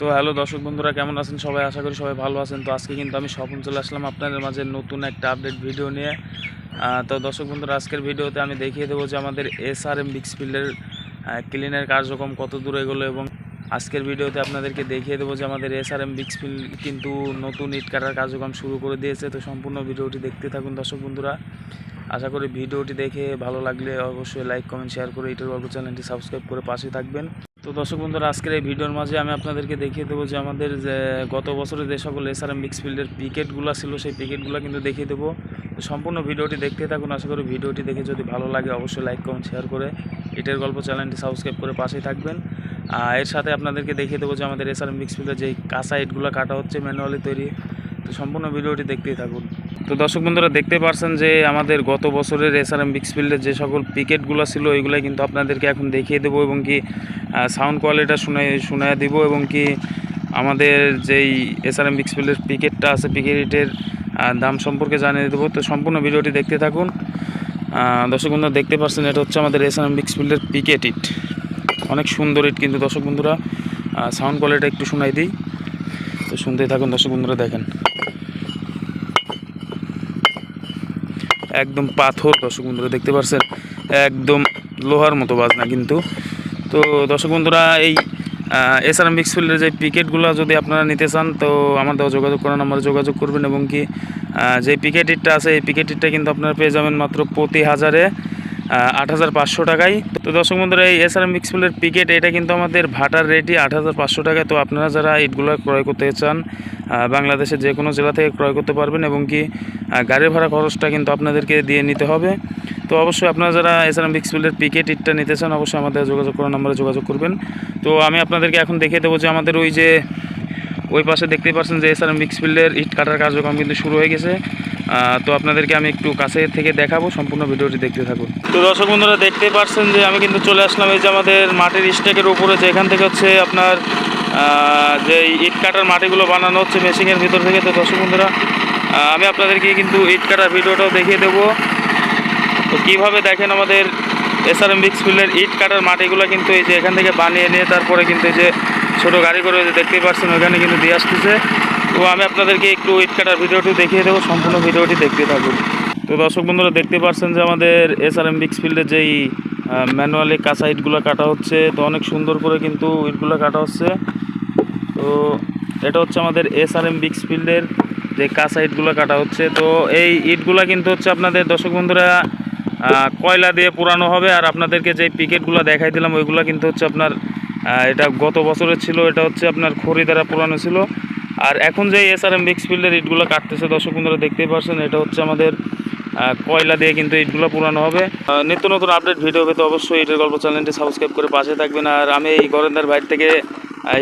তো হ্যালো দর্শক বন্ধুরা, কেমন আছেন সবাই? আশা করি সবাই ভালো আছেন। তো আজকে কিন্তু আমি স্বপন চলে আসলাম আপনাদের মাঝে নতুন একটা আপডেট ভিডিও নিয়ে। তো দর্শক বন্ধুরা, আজকের ভিডিওতে আমি দেখিয়ে দেবো যে আমাদের এস আর এম বিক্সফিল্ডের ক্লিনের কার্যক্রম কত দূর এগোলো এবং আজকের ভিডিওতে আপনাদেরকে দেখিয়ে দেবো যে আমাদের এস আর এম বিক্সফিল্ড কিন্তু নতুন ইট কাটার কার্যক্রম শুরু করে দিয়েছে। তো সম্পূর্ণ ভিডিওটি দেখতে থাকুন দর্শক বন্ধুরা। আশা করি ভিডিওটি দেখে ভালো লাগলে অবশ্যই লাইক কমেন্ট শেয়ার করে ইটের গল্প চ্যানেলটি সাবস্ক্রাইব করে পাশে থাকবেন। তো দর্শক বন্ধুরা, আজকের এই ভিডিওর মাঝে আমি আপনাদেরকে দেখিয়ে দেবো যে আমাদের যে গত বছরে যে সকল এসআরএম মিক্সফিল্ডের পিকেটগুলো ছিল, সেই পিকেটগুলো কিন্তু দেখিয়ে দেবো। তো সম্পূর্ণ ভিডিওটি দেখতে থাকুন, আশা করি ভিডিওটি দেখে যদি ভালো লাগে, অবশ্যই লাইক, কমেন্ট শেয়ার করে ইটের গল্প চ্যানেলটি সাবস্ক্রাইব করে পাশেই থাকবেন। আর এর সাথে আপনাদেরকে দেখিয়ে দেবো যে আমাদের এসআরএম মিক্সফিল্ডের যে কাঁচা ইটগুলো কাটা হচ্ছে ম্যানুয়ালি তৈরি। তো সম্পূর্ণ ভিডিওটি দেখতেই থাকুন। তো দর্শক বন্ধুরা দেখতে পারছেন যে আমাদের গত বছরের এসআরএম বিক্সফিল্ডের যে সকল পিকেটগুলো ছিল ওইগুলো কিন্তু আপনাদেরকে এখন দেখিয়ে দেবো এবং কি সাউন্ড কোয়ালিটিটা শুনে শুনে দিব এবং কি আমাদের যেই এসআরএম বিক্সফিল্ডের পিকেটটা আছে পিকেটের দাম সম্পর্কে জানিয়ে দেবো। তো সম্পূর্ণ ভিডিওটি দেখতে থাকুন। দর্শক বন্ধুরা দেখতে পাচ্ছেন এটা হচ্ছে আমাদের এসআরএম বিক্সফিল্ডের পিকেট ইট অনেক সুন্দর ইট কিন্তু দর্শক বন্ধুরা সাউন্ড কোয়ালিটি একটু শোনাই দিই। তো শুনতেই থাকুন দর্শক বন্ধুরা দেখেন। একদম পাথর, দর্শক বন্ধুরা দেখতে পাচ্ছেন একদম লোহার মতো বাজনা কিন্তু। তো দর্শক বন্ধুরা, এই এস আর এম ফিল্ডের যে পিকেটগুলো যদি আপনারা নিতে চান, তো আমার দেওয়া যোগাযোগ করার নাম্বারে যোগাযোগ করবেন এবং কি যে পিকেট ইটটা আছে, এই পিকেট ইটটা কিন্তু আপনারা পেয়ে যাবেন মাত্র প্রতি হাজারে। আট হাজার পাঁচশো টাকায়। তো দর্শক বন্ধুরা, এই এস আর এম পিকেট এটা কিন্তু আমাদের ভাটার রেটই আট হাজার পাঁচশো টাকায়। তো আপনারা যারা ইটগুলো ক্রয় করতে চান বাংলাদেশের যে কোনো জেলা থেকে ক্রয় করতে পারবেন এবং কি গাড়ি ভাড়া খরচটা কিন্তু আপনাদেরকে দিয়ে নিতে হবে। তো অবশ্যই আপনারা যারা এসআরএম বিক্সফিল্ডের পিকেট ইটটা নিতে চান, অবশ্যই আমাদের যোগাযোগ করার নাম্বারে যোগাযোগ করবেন। তো আমি আপনাদেরকে এখন দেখিয়ে দেবো যে আমাদের ওই যে ওই পাশে দেখতেই পাচ্ছেন যে এসআরএম বিক্সফিল্ডের ইট কাটার কার্যক্রম কিন্তু শুরু হয়ে গেছে। তো আপনাদেরকে আমি একটু কাছে থেকে দেখাবো, সম্পূর্ণ ভিডিওটি দেখতে থাকুন। তো দর্শক বন্ধুরা, দেখতেই পাচ্ছেন যে আমি কিন্তু চলে আসলাম এই যে আমাদের মাটির স্টেকের উপরে, যে এখান থেকে হচ্ছে আপনার যে ইট কাটার মাটিগুলো বানানো হচ্ছে মেশিনের ভিতর থেকে। তো দর্শক বন্ধুরা আমি আপনাদেরকে কিন্তু ইট কাটার ভিডিওটাও দেখিয়ে দেবো। তো কীভাবে দেখেন আমাদের এসআরএম বিক্সফিল্ডের ইট কাটার মাটিগুলো কিন্তু এই যে এখান থেকে বানিয়ে নিয়ে তারপরে কিন্তু এই যে ছোটো গাড়ি করে যে দেখতেই পাচ্ছেন ওখানে কিন্তু দিয়ে আসতেছে। তো আমি আপনাদেরকে একটু ইট কাটার ভিডিওটি দেখিয়ে দেবো, সম্পূর্ণ ভিডিওটি দেখতে থাকুন। তো দর্শক বন্ধুরা দেখতে পাচ্ছেন যে আমাদের এস আর এসআরএম বিক্সফিল্ডের যেই ম্যানুয়ালি কাঁচা ইটগুলো কাটা হচ্ছে, তো অনেক সুন্দর করে কিন্তু ইটগুলো কাটা হচ্ছে। তো এটা হচ্ছে আমাদের এস আর এসআরএম বিক্সফিল্ডের যে কাঁচা ইটগুলো কাটা হচ্ছে। তো এই ইটগুলো কিন্তু হচ্ছে আপনাদের দর্শক বন্ধুরা কয়লা দিয়ে পুরানো হবে, আর আপনাদেরকে যে পিকেটগুলো দেখাই দিলাম, ওইগুলো কিন্তু হচ্ছে আপনার এটা গত বছরের ছিল এটা হচ্ছে আপনার খড়ি দ্বারা পুরানো ছিল। আর এখন যে এস আর এম এসআরএম বিক্সফিল্ডের ইটগুলো কাটতেছে দর্শক বন্ধুরা দেখতেই পাচ্ছেন এটা হচ্ছে আমাদের কয়লা দিয়ে কিন্তু ইটগুলো পুরানো হবে। নিত্য নতুন আপডেট ভিডিও পেতে অবশ্যই ইটের গল্প চ্যানেলটি সাবস্ক্রাইব করে পাশে থাকবেন। আর আমি এই গরেন্দার বাইর থেকে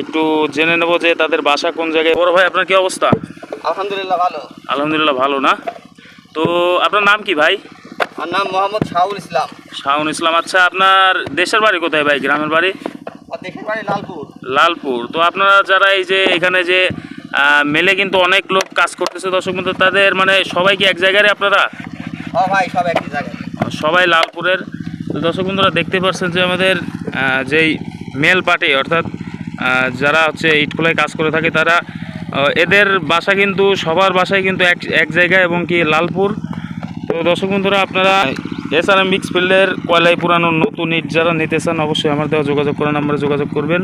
একটু জেনে নেব যে তাদের বাসা কোন জায়গায়। বড় ভাই আপনার কি অবস্থা? আলহামদুলিল্লাহ ভালো। আলহামদুলিল্লাহ ভালো না? তো আপনার নাম কি ভাই? আমার নাম মোহাম্মদ শাহুল ইসলাম। শাহুন ইসলাম। আচ্ছা আপনার দেশের বাড়ি কোথায় ভাই? গ্রামের বাড়ি? লালপুর। লালপুর। তো আপনারা যারা এই যে এখানে যে মেলে কিন্তু অনেক লোক কাজ করতেছে দর্শক বন্ধু তাদের মানে সবাই কি এক জায়গায় আপনারা? সবাই লালপুরের। তো দর্শক বন্ধুরা দেখতে পাচ্ছেন যে আমাদের যেই মেল পার্টি অর্থাৎ যারা হচ্ছে ইটখোলায় কাজ করে থাকে তারা এদের বাসা কিন্তু সবার বাসায় কিন্তু এক এক জায়গায় এবং কি লালপুর। তো দর্শক বন্ধুরা আপনারা এম মিক্স ফিল্ডের কয়লাই পুরানো, নতুন ইট যারা নিতে চান, অবশ্যই আমার দেওয়া যোগাযোগ করার নাম্বারে যোগাযোগ করবেন।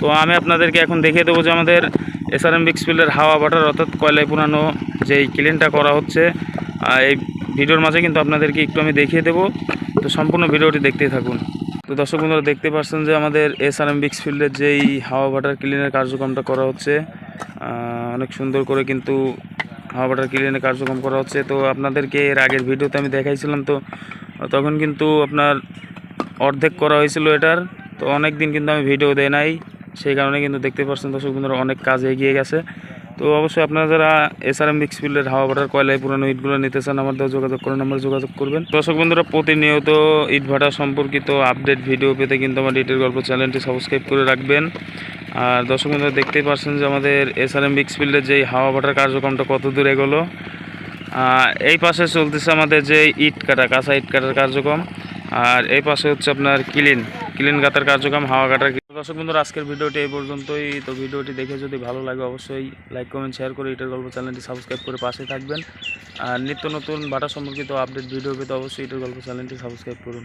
তো আমি আপনাদেরকে এখন দেখিয়ে দেবো যে আমাদের এম মিক্স ফিল্ডের হাওয়া বাটার, অর্থাৎ কয়লাই পুরানো যেই ক্লিনটা করা হচ্ছে। এই ভিডিওর মাঝে কিন্তু আপনাদেরকে একটু আমি দেখিয়ে দেবো। তো সম্পূর্ণ ভিডিওটি দেখতেই থাকুন। তো দর্শক বন্ধুরা, দেখতে পাচ্ছেন যে আমাদের এস আর এম বিক্স ফিল্ডের যেই হাওয়া বাটার ক্লিনের কার্যক্রমটা করা হচ্ছে অনেক সুন্দর করে কিন্তু হাওয়া বাটার ক্লিনের কার্যক্রম করা হচ্ছে। তো আপনাদেরকে এর আগের ভিডিওতে আমি দেখাইছিলাম, তো তখন কিন্তু আপনার অর্ধেক করা হয়েছিল এটার। তো অনেক দিন কিন্তু আমি ভিডিও দেয় নাই। সেই কারণে কিন্তু দেখতে পাচ্ছেন দর্শক বন্ধুরা, অনেক কাজ এগিয়ে গেছে। তো অবশ্যই আপনারা যারা এসআরএম মিক্স ফিল্ডের হাওয়া বাটার কয়লায় পুরানো ইটগুলো নিতে চান, আমার দেওয়া যোগাযোগ করেন আমার যোগাযোগ করবেন। দর্শক বন্ধুরা, প্রতিনিয়ত ইট ভাটা সম্পর্কিত আপডেট ভিডিও পেতে কিন্তু আমার ইটের গল্প চ্যানেলটি সাবস্ক্রাইব করে রাখবেন। আর দর্শক বন্ধুরা, দেখতেই পাচ্ছেন যে আমাদের এসআরএম মিক্স ফিল্ডের যেই হাওয়া ভাটার কার্যক্রমটা কত দূর এগোলো। এই পাশে চলতেছে আমাদের যে ইট কাটা, কাঁচা ইট কাটার কার্যক্রম। আর এই পাশে হচ্ছে আপনার ক্লিন ক্লিন কাটার কার্যক্রম, হাওয়া কাটার দর্শক বন্ধুরা, আজকের ভিডিওটি এই পর্যন্তই। তো ভিডিওটি দেখে যদি ভালো লাগে, অবশ্যই লাইক, কমেন্ট, শেয়ার করে ইটের গল্প চ্যানেলটি সাবস্ক্রাইব করে পাশে থাকবেন। আর নিত্য নতুন বাটা সম্পর্কিত আপডেট, ভিডিও পেতে অবশ্যই ইটের গল্প চ্যানেলটি সাবস্ক্রাইব করুন।